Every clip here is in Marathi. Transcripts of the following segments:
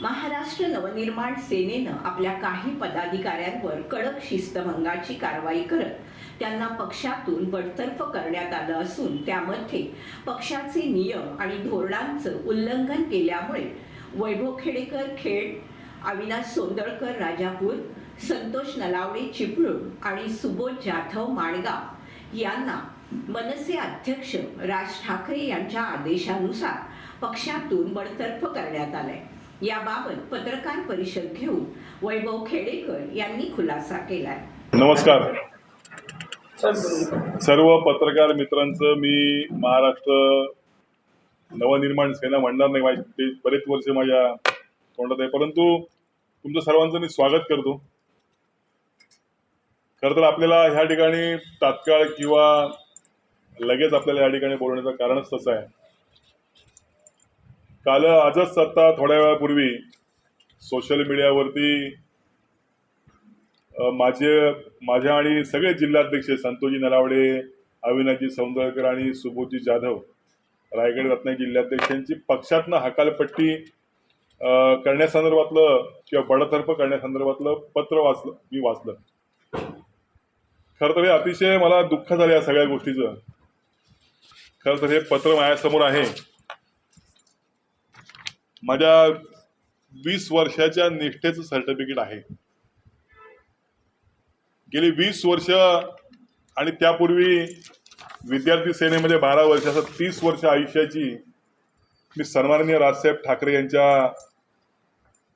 महाराष्ट्र नवनिर्माण सेनेनं आपल्या काही पदाधिकाऱ्यांवर कडक शिस्तभंगाची कारवाई करत त्यांना पक्षातून बडतर्फ करण्यात आलं असून त्यामध्ये पक्षाचे नियम आणि धोरणांचं उल्लंघन केल्यामुळे वैभव खेडेकर खेड अविनाश सोंदळकर राजापूर संतोष नलावडे चिपळूण आणि सुबोध जाधव माणगाव यांना मनसे अध्यक्ष राज ठाकरे यांच्या आदेशानुसार पक्षातून बडतर्फ करण्यात आलंय. याबाबत पत्रकार परिषद घेऊन वैभव खेडेकर यांनी खुलासा केलाय. नमस्कार. सर्व पत्रकार मित्रांचं मी महाराष्ट्र नवनिर्माण सेना म्हणणार नाही माझे ते बरेच वर्ष माझ्या तोंडात आहे. परंतु तुमचं सर्वांचं मी स्वागत करतो. खरं तर आपल्याला ह्या ठिकाणी तात्काळ किंवा लगेच आपल्याला या ठिकाणी बोलण्याचं कारणच तसं आहे. काल आजच सत्ता थोड्या वेळापूर्वी सोशल मीडियावरती माझे माझ्या आणि सगळे जिल्हाध्यक्ष संतोषी नलावडे अविनाजी सौंदरकर आणि सुबोधजी जाधव रायगड रत्नागिरी जिल्हाध्यक्षांची पक्षातनं हकालपट्टी करण्यासंदर्भातलं किंवा बडतर्फ करण्यासंदर्भातलं पत्र वाचलं मी वाचलं. खरं तर हे अतिशय मला दुःख झालं या सगळ्या गोष्टीचं. खरं तर हे पत्र माझ्यासमोर आहे. माझ्या वीस वर्षाच्या निष्ठेचं सर्टिफिकेट आहे. गेली वीस वर्ष आणि त्यापूर्वी विद्यार्थी सेनेमध्ये बारा वर्ष असं तीस वर्ष आयुष्याची मी सन्माननीय राजसाहेब ठाकरे यांच्या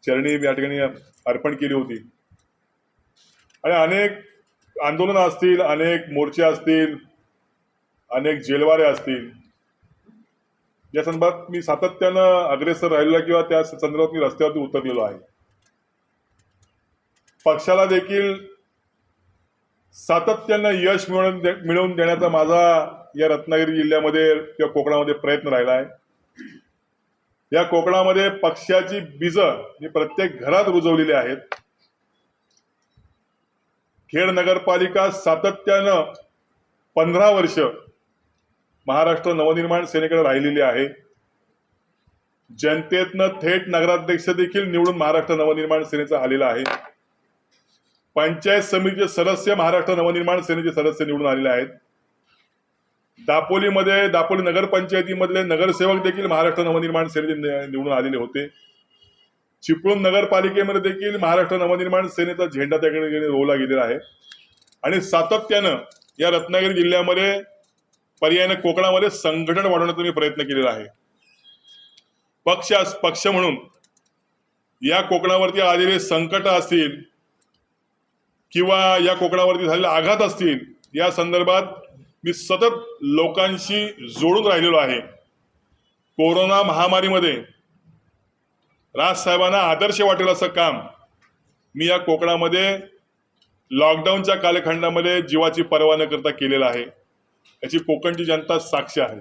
चरणी या ठिकाणी अर्पण केली होती. आणि अनेक आंदोलनं असतील अनेक मोर्चे असतील अनेक जेलवारे असतील या संदर्भात मी सातत्यानं अग्रेसर राहिलेला किंवा त्या संदर्भात मी रस्त्यावरती उतरलेलो आहे. पक्षाला देखील सातत्यानं यश मिळवून दे मिळवून देण्याचा माझा या रत्नागिरी जिल्ह्यामध्ये किंवा कोकणामध्ये प्रयत्न राहिला आहे. या कोकणामध्ये पक्षाची बीज ही प्रत्येक घरात रुजवलेली आहेत. खेड नगरपालिका सातत्यानं पंधरा वर्ष महाराष्ट्र नवनिर्माण सेनेकडे राहिलेली आहे. जनतेतनं थेट नगराध्यक्ष देखील निवडून महाराष्ट्र नवनिर्माण सेनेचा आलेला आहे. पंचायत समितीचे सदस्य महाराष्ट्र नवनिर्माण सेनेचे सदस्य निवडून आलेले आहेत. दापोलीमध्ये दापोली नगरपंचायतीमधले नगरसेवक देखील महाराष्ट्र नवनिर्माण सेनेचे निवडून आलेले होते. चिपळूण नगरपालिकेमध्ये देखील महाराष्ट्र नवनिर्माण सेनेचा झेंडा त्याकडे रोवला गेलेला आहे. आणि सातत्यानं या रत्नागिरी जिल्ह्यामध्ये पर्यायाने कोकणामध्ये संघटन वाढवण्याचा मी प्रयत्न केलेला आहे. पक्ष पक्ष म्हणून या कोकणावरती आलेले संकट असतील किंवा या कोकणावरती झालेले आघात असतील या संदर्भात मी सतत लोकांशी जोडून राहिलेलो आहे. कोरोना महामारीमध्ये राजसाहेबांना आदर्श वाटेल असं काम मी या कोकणामध्ये लॉकडाऊनच्या कालखंडामध्ये जीवाची पर्वा न करता केलेलं आहे. याची कोकणची जनता साक्ष आहे.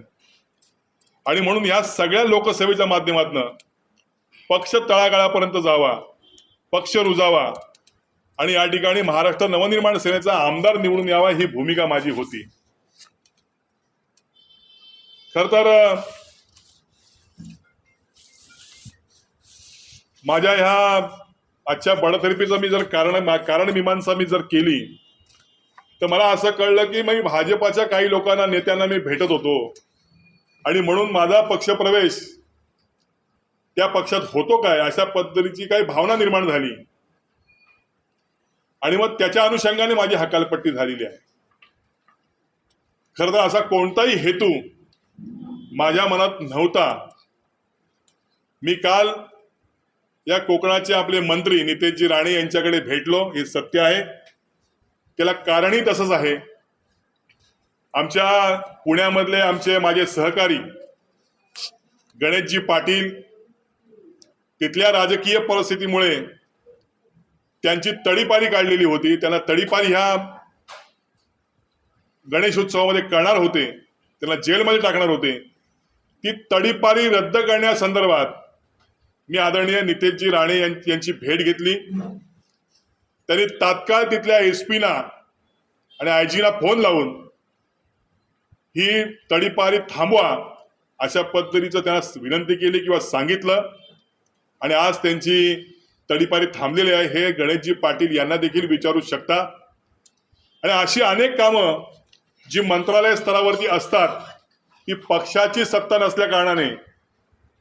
आणि म्हणून या सगळ्या लोकसेवेच्या माध्यमातून पक्ष तळागाळापर्यंत जावा पक्ष रुजावा आणि या ठिकाणी महाराष्ट्र नवनिर्माण सेनेचा आमदार निवडून यावा ही भूमिका माझी होती. खर तर माझ्या ह्या आजच्या बडतर्फीचं मी जर कारण कारण मीमांसा मी जर केली तर मला असं कळलं की मी भाजपाच्या काही लोकांना नेत्यांना मी भेटत होतो. आणि म्हणून माझा पक्षप्रवेश त्या पक्षात होतो काय अशा पद्धतीची काही भावना निर्माण झाली. आणि मग त्याच्या अनुषंगाने माझी हकालपट्टी झालेली आहे. खरं तर असा कोणताही हेतू माझ्या मनात नव्हता. मी काल या कोकणाचे आपले मंत्री नितेशजी राणे यांच्याकडे भेटलो हे सत्य आहे. त्याला कारणही तसंच आहे. आमच्या पुण्यामधले आमचे माझे सहकारी गणेशजी पाटील तिथल्या राजकीय परिस्थितीमुळे त्यांची तडीपारी काढलेली होती. त्यांना तडीपारी ह्या गणेश उत्सवामध्ये करणार होते. त्यांना जेलमध्ये टाकणार होते. ती तडीपारी रद्द करण्यासंदर्भात मी आदरणीय नितेशजी राणे यांची भेट घेतली. त्यांनी तात्काळ तिथल्या एस पीना आणि आय जीला फोन लावून ही तडीपारी थांबवा अशा पद्धतीचं त्यांना विनंती केली किंवा सांगितलं. आणि आज त्यांची तडीपारी थांबलेली आहे. हे गणेशजी पाटील यांना देखील विचारू शकता. आणि अशी अनेक कामं जी मंत्रालय स्तरावरती असतात ती पक्षाची सत्ता नसल्या कारणाने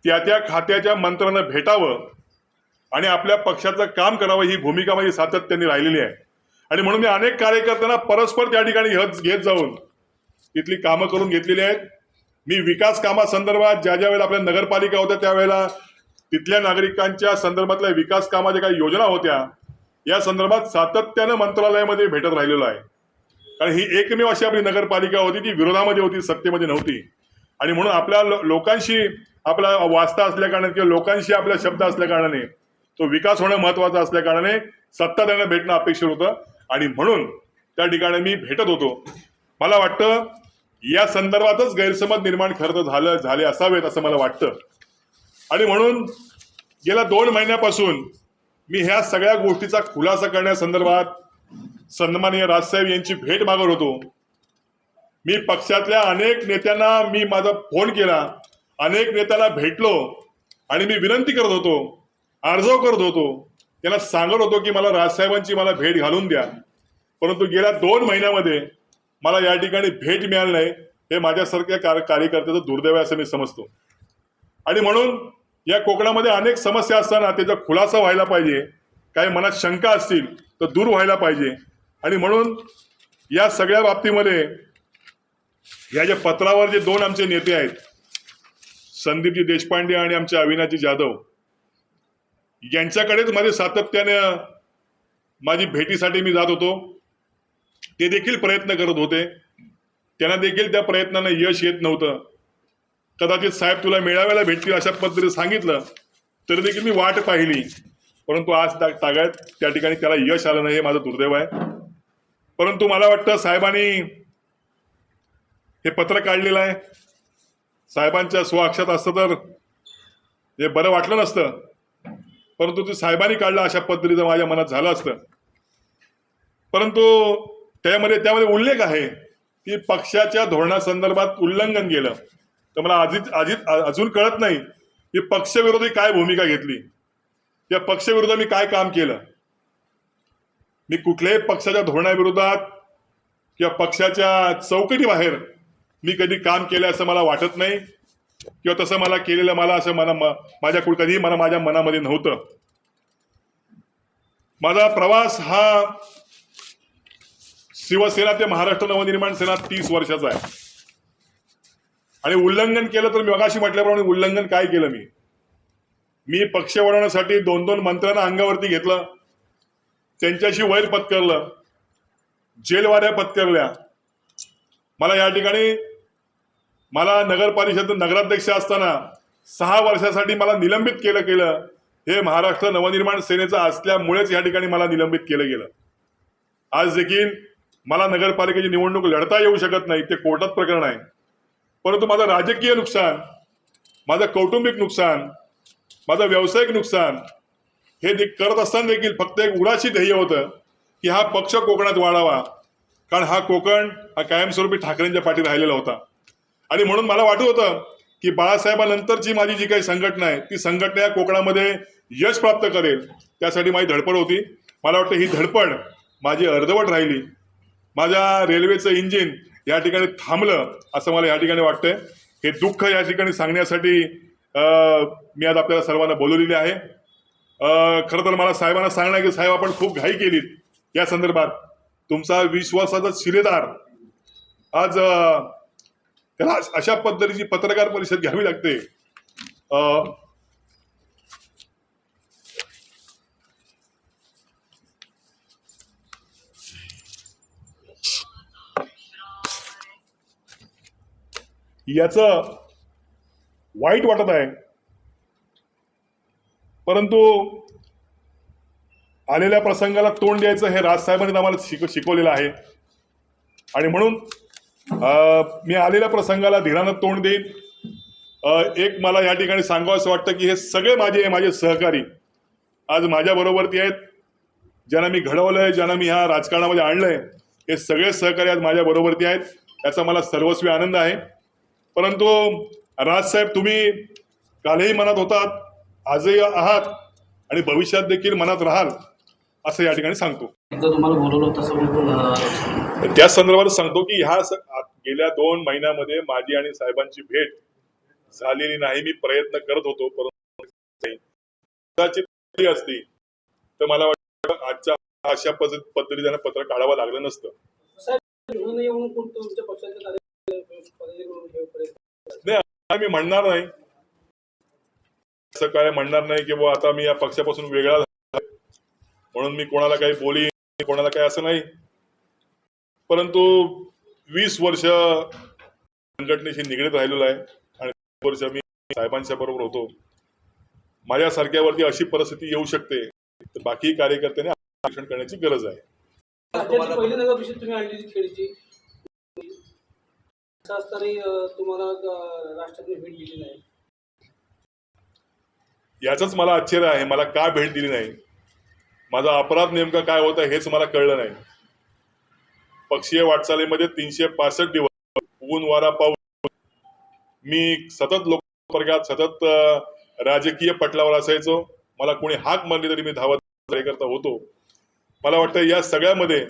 त्या त्या खात्याच्या मंत्र्यांना भेटावं आणि आपल्या पक्षाचं काम करावं ही भूमिका माझी सातत्याने राहिलेली आहे. आणि म्हणून मी अनेक कार्यकर्त्यांना परस्पर त्या ठिकाणी घेत घेत जाऊन तिथली कामं करून घेतलेली आहेत. मी विकास कामासंदर्भात ज्या ज्या वेळेला आपल्या नगरपालिका होत्या त्यावेळेला तिथल्या नागरिकांच्या संदर्भातल्या विकास कामाच्या काही योजना होत्या या संदर्भात सातत्यानं मंत्रालयामध्ये भेटत राहिलेलो आहे. कारण ही एकमेव अशी आपली नगरपालिका होती ती विरोधामध्ये होती सत्तेमध्ये नव्हती. आणि म्हणून आपल्या लोकांशी आपला वास्ता असल्या कारणाने किंवा लोकांशी आपला शब्द असल्या कारणाने तो विकास होणं महत्त्वाचा असल्या कारणाने सत्ता त्यांना भेटणं अपेक्षित होतं. आणि म्हणून त्या ठिकाणी मी भेटत होतो. मला वाटतं या संदर्भातच गैरसमज निर्माण खरं तर झालं झाले असावेत असं मला वाटतं. आणि म्हणून गेल्या दोन महिन्यापासून मी ह्या सगळ्या गोष्टीचा खुलासा करण्यासंदर्भात सन्माननीय राजसाहेब यांची भेट मागत होतो. मी पक्षातल्या अनेक नेत्यांना मी माझा फोन केला अनेक नेत्यांना भेटलो आणि मी विनंती करत होतो अर्जव करत होतो. त्याला सांगत होतो की मला राजसाहेबांची मला भेट घालून द्या. परंतु गेल्या दोन महिन्यामध्ये मला या ठिकाणी भेट मिळाली नाही. हे माझ्यासारख्या कार्य कार्यकर्त्याचं दुर्दैव असं मी समजतो. आणि म्हणून या कोकणामध्ये अनेक समस्या असताना त्याचा खुलासा व्हायला पाहिजे. काही मनात शंका असतील तर दूर व्हायला पाहिजे. आणि म्हणून या सगळ्या बाबतीमध्ये या ज्या पत्रावर जे दोन आमचे नेते आहेत संदीपजी देशपांडे आणि आमचे अविनाजी जाधव यांच्याकडेच माझे सातत्याने माझी भेटीसाठी मी जात होतो. ते देखील प्रयत्न करत होते. त्यांना देखील त्या प्रयत्नांना यश येत नव्हतं. कदाचित साहेब तुला मेळाव्याला भेटतील अशा पद्धतीने सांगितलं तरी देखील मी वाट पाहिली. परंतु आज तागायत त्या ठिकाणी त्याला यश आलं नाही हे माझं दुर्दैव आहे. परंतु मला वाटतं साहेबांनी हे पत्र काढलेलं आहे. साहेबांच्या स्वाक्षात असतं तर हे बरं वाटलं नसतं. परंतु ते साहेबांनी काढलं अशा पद्धतीचं माझ्या मनात झालं असतं. परंतु त्यामध्ये त्यामध्ये उल्लेख आहे की पक्षाच्या धोरणासंदर्भात उल्लंघन केलं. तर मला आधीच आधीच अजून कळत नाही की पक्षविरोधी काय भूमिका घेतली. या पक्षविरोधात मी काय काम केलं? मी कुठल्याही पक्षाच्या धोरणाविरोधात किंवा पक्षाच्या चौकटीबाहेर मी कधी काम केलं असं मला वाटत नाही. किंवा तसं मला केलेलं मला असं मला माझ्या कधीही मला माझ्या मनामध्ये नव्हतं. माझा प्रवास हा शिवसेना ते महाराष्ट्र नवनिर्माण सेना तीस वर्षाचा आहे. आणि उल्लंघन केलं तर मी मगाशी म्हटल्याप्रमाणे उल्लंघन काय केलं मी? मी पक्ष वळवण्यासाठी दोन दोन मंत्र्यांना अंगावरती घेतलं. त्यांच्याशी वैर पत्करलं. जेलवाऱ्या पत्करल्या. मला या ठिकाणी मला नगर नगराध्यक्ष असताना सहा वर्षासाठी मला निलंबित केलं केलं हे महाराष्ट्र नवनिर्माण सेनेचं असल्यामुळेच या ठिकाणी मला निलंबित केलं गेलं. आज देखील मला नगरपालिकेची निवडणूक लढता येऊ शकत नाही ते कोर्टात प्रकरण आहे. परंतु माझं राजकीय नुकसान माझं कौटुंबिक नुकसान माझं व्यावसायिक नुकसान हे करत असताना देखील फक्त एक उडाशी ध्येय होतं की हा पक्ष कोकणात वाढावा. कारण हा कोकण हा कायमस्वरूपी ठाकरेंच्या पाठी राहिलेला होता. आणि म्हणून मला वाटत होतं की बाळासाहेबांनंतरची माझी जी काही संघटना आहे ती संघटना या कोकणामध्ये यश प्राप्त करेल त्यासाठी माझी धडपड होती. मला वाटतं ही धडपड माझी अर्धवट राहिली. माझ्या रेल्वेचं इंजिन या ठिकाणी थांबलं असं मला या ठिकाणी वाटतंय. हे दुःख या ठिकाणी सांगण्यासाठी मी आज आपल्याला सर्वांना बोलवलेले आहे. खरं तर मला साहेबांना सांगणं आहे की साहेब आपण खूप घाई केलीत. या संदर्भात तुमचा विश्वासाचा शिलेदार आज त्याला अशा पद्धतीची पत्रकार परिषद घ्यावी लागते. अं, याचं वाईट वाटत आहे. परंतु आलेल्या प्रसंगाला तोंड द्यायचं हे राजसाहेबांनी आम्हाला शिक शिकवलेलं आहे. आणि म्हणून मी आलेल्या प्रसंगाला धीरानं तोंड देईन. एक मला या ठिकाणी सांगावं असं वाटतं की हे सगळे माझे माझे सहकारी आज माझ्या बरोबरती आहेत. ज्यांना मी घडवलंय ज्यांना मी ह्या राजकारणामध्ये आणलंय हे सगळे सहकारी आज माझ्या बरोबरती आहेत. याचा मला सर्वस्वी आनंद आहे. परंतु राजसाहेब तुम्ही कालही मनात होतात आजही आहात आणि भविष्यात देखील मनात राहाल. असं या ठिकाणी सांगतो. त्या संदर्भात सांगतो की ह्या गेल्या दोन महिन्यामध्ये माझी आणि साहेबांची भेट झालेली नाही मी प्रयत्न करत होतो परंतु नाही. असती तर मला वाटतं आजच्या अशा पद्धत पद्धतीने त्यांना पत्र काढावं लागलं नसतं. हे काय मी म्हणणार नाही. असं काय म्हणणार नाही की बुवा आता मी या पक्षापासून वेगळा म्हणून मी कोणाला काही बोली कोणाला काही असं नाही. परंतु वीस वर्ष संघटनेशी निगडीत राहिलेलो आहे आणि वर्ष मी साहेबांच्या बरोबर होतो. माझ्यासारख्यावरती अशी परिस्थिती येऊ शकते तर बाकी कार्यकर्त्यांनी आरक्षण करण्याची गरज आहे. याचंच मला आश्चर्य आहे मला का भेट दिली नाही? माझा अपराध नेमका काय होता हेच मला कळलं नाही. पक्षीय वाटचालीमध्ये तीनशे पासष्ट दिवस ऊन वारा पाऊस. मी सतत लोकवर्गात सतत राजकीय पटलावर असायचो. मला कोणी हाक मारली तरी मी धावत कार्यकर्ता होतो. मला वाटतं या सगळ्यामध्ये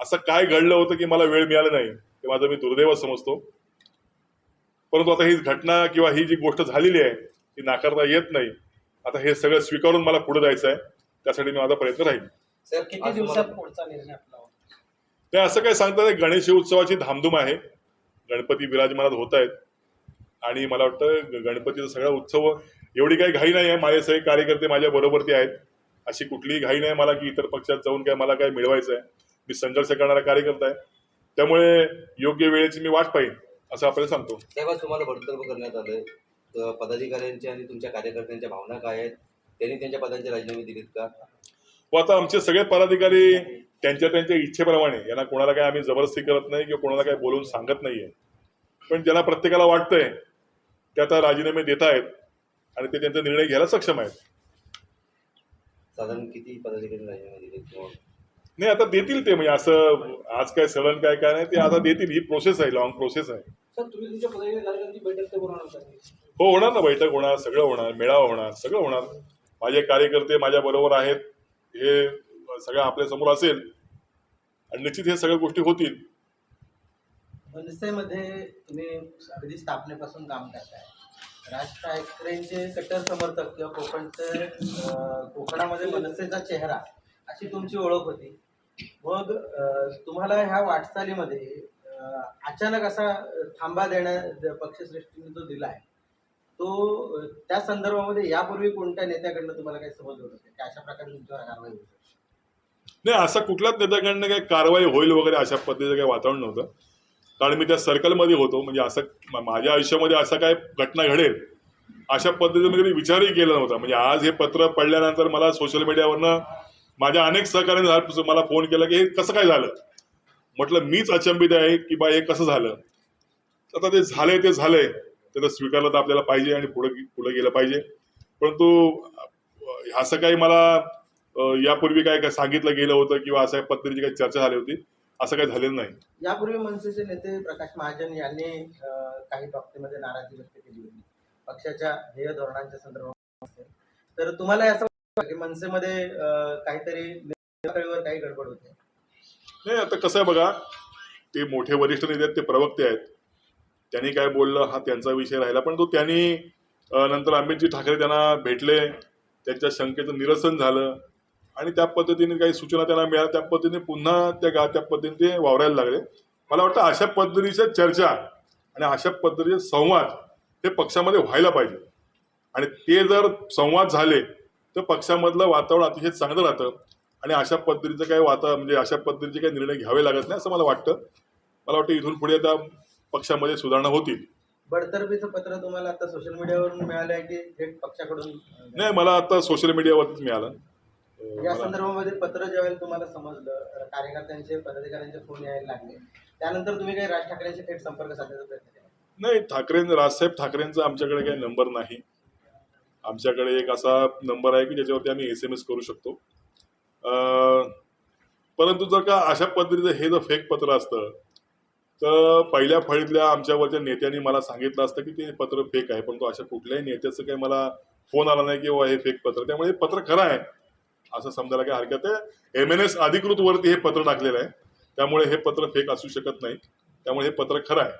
असं काय घडलं होतं की मला वेळ मिळाला नाही ते माझं मी दुर्दैव समजतो. परंतु आता ही घटना किंवा ही जी गोष्ट झालेली आहे ती नाकारता येत नाही. आता हे सगळं स्वीकारून मला पुढे जायचं आहे. त्यासाठी मी माझा प्रयत्न राहील. सर किती दिवसात पुढचा निर्णय आपला होता? ते असं काय सांगतात गणेश उत्सवाची धामधूम आहे. गणपती विराजमानात होत आहेत. आणि मला वाटतं गणपतीचा सगळा उत्सव एवढी काही घाई नाही आहे. माझे सगळे कार्यकर्ते माझ्या बरोबरती आहेत. अशी कुठलीही घाई नाही मला की इतर पक्षात जाऊन काय मला काय मिळवायचं आहे मी संघर्ष करणारा कार्यकर्ता आहे. त्यामुळे योग्य वेळेची मी वाट पाहिन असं आपल्याला सांगतो. तेव्हा तुम्हाला बडतर्फ करण्यात आलं तर पदाधिकाऱ्यांच्या आणि तुमच्या कार्यकर्त्यांच्या भावना काय आहेत? त्यांनी त्यांच्या पदांचे राजीनामे दिलेत का? व आता आमचे सगळे पदाधिकारी त्यांच्या त्यांच्या इच्छेप्रमाणे यांना कोणाला काय आम्ही जबरदस्ती करत नाही किंवा कोणाला काय बोलून सांगत नाहीये. पण ज्यांना प्रत्येकाला वाटतंय ते आता राजीनामे देत आहेत आणि ते त्यांचा निर्णय घ्यायला सक्षम आहेत. साधारण किती पदाधिकारी राजीनामे दिलेत किंवा? नाही आता देतील ते म्हणजे असं आज काय सडन काय काय नाही ते आता देतील. ही प्रोसेस आहे लॉंग प्रोसेस आहे. सर तुम्ही तुमच्या पदाधिकारी कार्यकर्त्यांची बैठक ते बोलवणार होता हो होणार ना बैठक होणार सगळं होणार मेळावा होणार सगळं होणार. माझे कार्यकर्ते माझ्या बरोबर आहेत हे सगळं आपल्यासमोर असेल आणि निश्चित हे सगळ्या गोष्टी होतील. मनसेमध्ये तुम्ही अगदी स्थापनेपासून काम करताय. राज ठाकरेंचे कट्टर समर्थक किंवा कोकणचे कोकणामध्ये मनसेचा चेहरा अशी तुमची ओळख होती. मग तुम्हाला ह्या वाटचालीमध्ये अचानक असा थांबा देण्या पक्षश्रेष्ठीने जो दिला आहे तो त्या संदर्भामध्ये यापूर्वी कोणत्या नेत्याकडनं तुम्हाला काही समजलं होतं की अशा प्रकारे तुमच्यावर कारवाई होऊ नाही असा कुठल्याच नेत्याकडनं काही कारवाई होईल वगैरे अशा पद्धतीचं काही वातावरण नव्हतं. कारण मी त्या सर्कलमध्ये होतो म्हणजे असं माझ्या आयुष्यामध्ये असं काय घटना घडेल अशा पद्धतीने मी विचारही केला नव्हता. म्हणजे आज हे पत्र पडल्यानंतर मला सोशल मीडियावरनं माझ्या अनेक सहकार्याने मला फोन केला की हे कसं काय झालं? म्हटलं मीच अचंबित आहे की बा हे कसं झालं? आता ते झालंय ते झालंय. त्याला स्वीकारलं तर आपल्याला पाहिजे आणि पुढे पुढे गेलं पाहिजे. परंतु असं काही मला यापूर्वी काय काय सांगितलं गेलं होतं किंवा अशा पद्धतीची काही चर्चा झाली होती असं काही झालेलं नाही. यापूर्वी मनसेचे नेते प्रकाश महाजन यांनी काही बाबतीमध्ये नाराजी व्यक्त केली होती. पक्षाच्या ध्येय धोरणांच्या संदर्भात. तर तुम्हाला असं वाटतं की मनसेमध्ये काहीतरी काही गडबड होते? नाही आता कसं आहे बघा ते मोठे वरिष्ठ नेते आहेत ते प्रवक्ते आहेत. त्यांनी काय बोललं हा त्यांचा विषय राहिला. पण तो त्यांनी नंतर अमितजी ठाकरे त्यांना भेटले. त्यांच्या शंकेचं निरसन झालं. आणि त्या पद्धतीने काही सूचना त्यांना मिळाल्या. त्या पद्धतीने पुन्हा त्या गा त्या पद्धतीने ते वावरायला लागले. मला वाटतं अशा पद्धतीच्या चर्चा आणि अशा पद्धतीचे संवाद हे पक्षामध्ये व्हायला पाहिजे. आणि ते जर संवाद झाले तर पक्षामधलं वातावरण अतिशय चांगलं राहतं. आणि अशा पद्धतीचं काही वाता म्हणजे अशा पद्धतीचे काही निर्णय घ्यावे लागत नाही असं मला वाटतं. मला वाटतं इथून पुढे आता पक्षामध्ये सुधारणा होतील. बडतर्फीचं पत्र तुम्हाला आता सोशल मीडियावरून मिळालं आहे की थेट पक्षाकडून? नाही मला आता सोशल मीडियावरतीच मिळालं. या संदर्भामध्ये पत्र ज्यावेळेला तुम्हाला समजलं कार्यकर्त्यांचे पदाधिकाऱ्यांचे फोन यायला लागले. त्यानंतर तुम्ही काही राज ठाकरेंशी थेट संपर्क साधण्याचा प्रयत्न केला? नाही ठाकरे राजसाहेब ठाकरेंचा आमच्याकडे काही नंबर नाही. आमच्याकडे एक असा नंबर आहे की ज्याच्यावरती आम्ही एस एम एस करू शकतो. परंतु जर का अशा पद्धतीचं हे जर फेक पत्र असतं तर पहिल्या फळीतल्या आमच्यावरच्या नेत्यांनी मला सांगितलं असतं की ते पत्र फेक आहे परंतु अशा कुठल्याही नेत्याचं काही मला फोन आला नाही किंवा हे फेक पत्र. त्यामुळे हे पत्र खरं आहे असं समजायला काही हरकत आहे एम एन एस अधिकृत वरती हे पत्र टाकलेलं आहे. त्यामुळे हे पत्र फेक असू शकत नाही. त्यामुळे हे पत्र खरं आहे.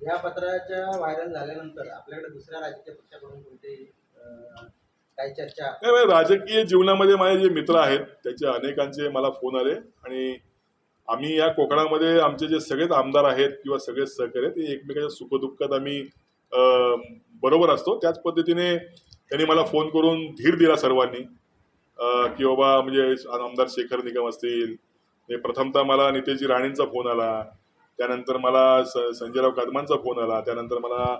या पत्राच्या व्हायरल झाल्यानंतर आपल्याकडे दुसऱ्या राजकीय पक्षाकडून कोणते काही चर्चा? नाही, राजकीय जीवनामध्ये माझे जे मित्र आहेत त्याचे अनेकांचे मला फोन आले आणि आम्ही या कोकणामध्ये आमचे जे सगळेच आमदार आहेत किंवा सगळे सहकारी आहेत ते एकमेकाच्या सुखदुःखात आम्ही बरोबर असतो. त्याच पद्धतीने त्यांनी मला फोन करून धीर दिला सर्वांनी की बाबा म्हणजे आमदार शेखर निगम असतील म्हणजे प्रथमतः मला नितेशजी राणेंचा फोन आला त्यानंतर मला स संजयराव कदमांचा फोन आला त्यानंतर मला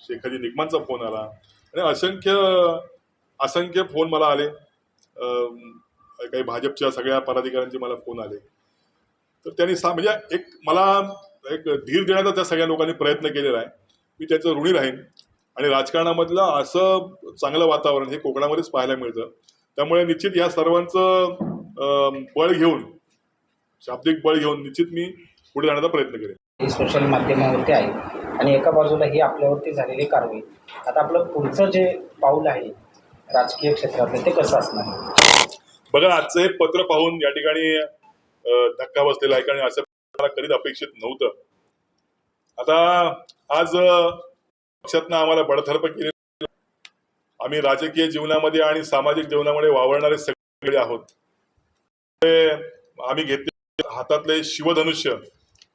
शेखरजी निकमांचा फोन आला. आणि असंख्य असंख्य फोन मला आले. काही भाजपच्या सगळ्या पदाधिकाऱ्यांचे मला फोन आले. तर त्यांनी सा म्हणजे एक मला एक धीर देण्याचा त्या सगळ्या लोकांनी प्रयत्न केलेला आहे. मी त्याचं ऋणी राहीन आणि राजकारणामधलं असं चांगलं वातावरण हे कोकणामध्येच पाहायला मिळतं. त्यामुळे निश्चित या सर्वांचं बळ घेऊन शाब्दिक बळ घेऊन निश्चित मी पुढे जाण्याचा प्रयत्न करेन. ही सोशल माध्यमावरती आहे आणि एका बाजूला ही आपल्यावरती झालेली कारवाई. आता आपलं पुढचं जे पाऊल आहे राजकीय क्षेत्रातलं ते कसं असणार? बघा आजचं हे पत्र पाहून या ठिकाणी धक्का बसलेला आहे कारण असं मला कधीच अपेक्षित नव्हतं. आता आज पक्षातनं आम्हाला बडथर्प केले आम्ही राजकीय जीवनामध्ये आणि सामाजिक जीवनामध्ये वावरणारे सगळे आहोत. आम्ही घेतले हातातले शिवधनुष्य.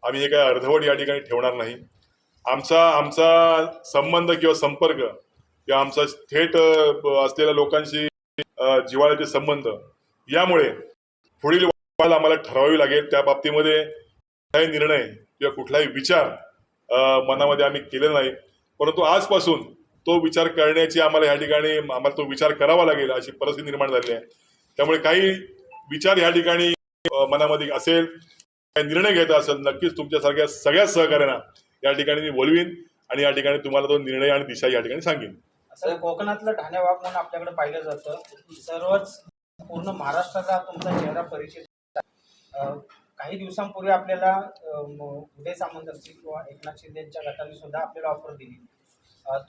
आम्ही हे काय अर्धवट या ठिकाणी ठेवणार नाही. आमचा आमचा संबंध किंवा संपर्क किंवा आमचा थेट असलेल्या लोकांशी जिवाळ्याचे जिव्हाळ्याचे संबंध यामुळे पुढील वाढ आम्हाला ठरवावी लागेल. त्या बाबतीमध्ये कुठलाही निर्णय किंवा कुठलाही विचार मनामध्ये आम्ही केलेला नाही. परंतु आजपासून तो विचार करण्याची आम्हाला या ठिकाणी आम्हाला तो विचार करावा लागेल अशी परिस्थिती निर्माण झाली आहे. त्यामुळे काही विचार या ठिकाणी मनामध्ये असेल काही निर्णय घ्यायचा असेल नक्कीच तुमच्यासारख्या सगळ्या सहकार्यांना या ठिकाणी मी बोलवीन आणि या ठिकाणी तुम्हाला तो निर्णय आणि दिशा या ठिकाणी सांगेन. कोकणातलं ठाणे वाघ म्हणून आपल्याकडे पाहिलं जातं. सर्वच पूर्ण महाराष्ट्राचा तुमचा चेहरा परिचित काही दिवसांपूर्वी आपल्याला उदय सामंत असतील किंवा एकनाथ शिंदेच्या गटाने सुद्धा आपल्याला ऑफर दिली.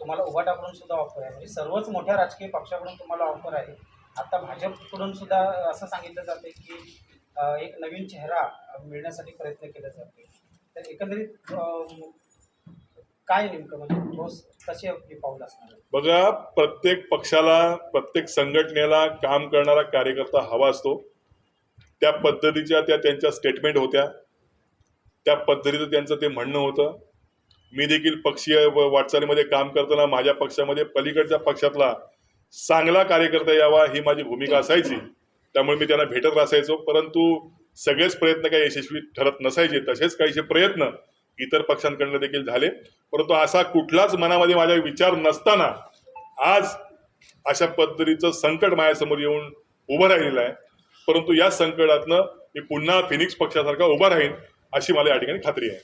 तुम्हाला उभाटाकडून सुद्धा ऑफर आहे. म्हणजे सर्वच मोठ्या राजकीय पक्षाकडून तुम्हाला ऑफर आहे. आता भाजपकडून सुद्धा असं सांगितलं जाते की एक नवीन चेहरा मिळण्यासाठी प्रयत्न केला जातो तर एकंदरीत काय नेमकं? म्हणजे ठोस कसे पाऊल असणार बघा प्रत्येक पक्षाला प्रत्येक संघटनेला काम करणारा कार्यकर्ता हवा असतो. त्या पद्धतीच्या त्या त्यांच्या स्टेटमेंट होत्या. त्या पद्धतीचं त्यांचं ते म्हणणं होतं. मी देखील पक्षीय व वाटचालीमध्ये काम करताना माझ्या पक्षामध्ये पलीकडच्या पक्षातला चांगला कार्यकर्ता यावा ही माझी भूमिका असायची. त्यामुळे मी त्यांना भेटत असायचो. परंतु सगळेच प्रयत्न काही यशस्वी ठरत नसायचे. तसेच काहीसे प्रयत्न इतर पक्षांकडनं देखील झाले. परंतु असा कुठलाच मनामध्ये माझा विचार नसताना आज अशा पद्धतीचं संकट माझ्यासमोर येऊन उभं राहिलेलं आहे. परंतु या संकटातनं मी पुन्हा फिनिक्स पक्षासारखा उभा राहीन अशी मला या ठिकाणी खात्री आहे.